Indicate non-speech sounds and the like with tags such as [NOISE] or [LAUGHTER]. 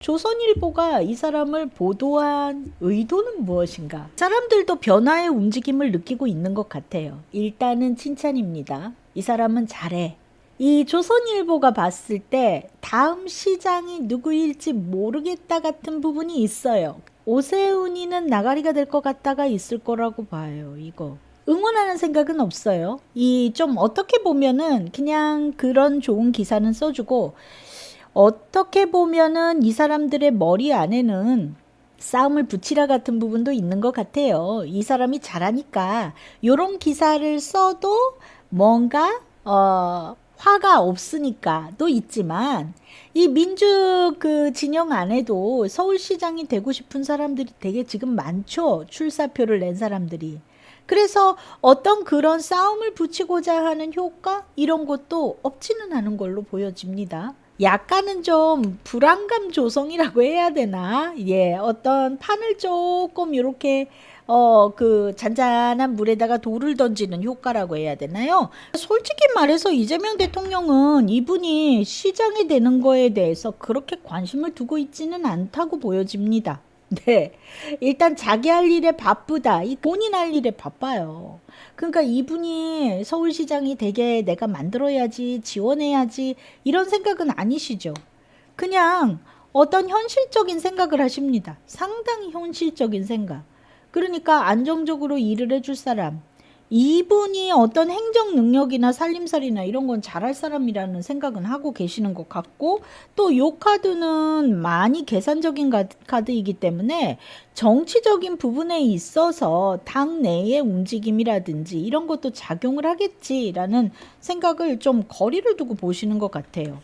조선일보가 이 사람을 보도한 의도는 무엇인가? 사람들도 변화의 움직임을 느끼고 있는 것 같아요. 일단은 칭찬입니다. 이 사람은 잘해. 이 조선일보가 봤을 때 다음 시장이 누구일지 모르겠다 같은 부분이 있어요. 오세훈이는 나가리가 될 것 같다가 있을 거라고 봐요. 이거. 응원하는 생각은 없어요. 이 좀 어떻게 보면은 그냥 그런 좋은 기사는 써주고 어떻게 보면은 이 사람들의 머리 안에는 싸움을 붙이라 같은 부분도 있는 것 같아요. 이 사람이 잘하니까 요런 기사를 써도 뭔가 어 화가 없으니까도 있지만 이 민주 그 진영 안에도 서울시장이 되고 싶은 사람들이 되게 지금 많죠. 출사표를 낸 사람들이. 그래서 어떤 그런 싸움을 붙이고자 하는 효과 이런 것도 없지는 않은 걸로 보여집니다. 약간은 좀 불안감 조성이라고 해야 되나? 예, 어떤 판을 조금 이렇게 어, 그 잔잔한 물에다가 돌을 던지는 효과라고 해야 되나요? 솔직히 말해서 이재명 대통령은 이분이 시장이 되는 거에 대해서 그렇게 관심을 두고 있지는 않다고 보여집니다. [LAUGHS] 네. 일단 자기 할 일에 바쁘다. 이 본인 할 일에 바빠요. 그러니까 이분이 서울시장이 되게 내가 만들어야지, 지원해야지, 이런 생각은 아니시죠. 그냥 어떤 현실적인 생각을 하십니다. 상당히 현실적인 생각. 그러니까 안정적으로 일을 해줄 사람. 이분이 어떤 행정 능력이나 살림살이나 이런 건 잘할 사람이라는 생각은 하고 계시는 것 같고 또 요 카드는 많이 계산적인 가- 카드이기 때문에 정치적인 부분에 있어서 당 내의 움직임이라든지 이런 것도 작용을 하겠지라는 생각을 좀 거리를 두고 보시는 것 같아요.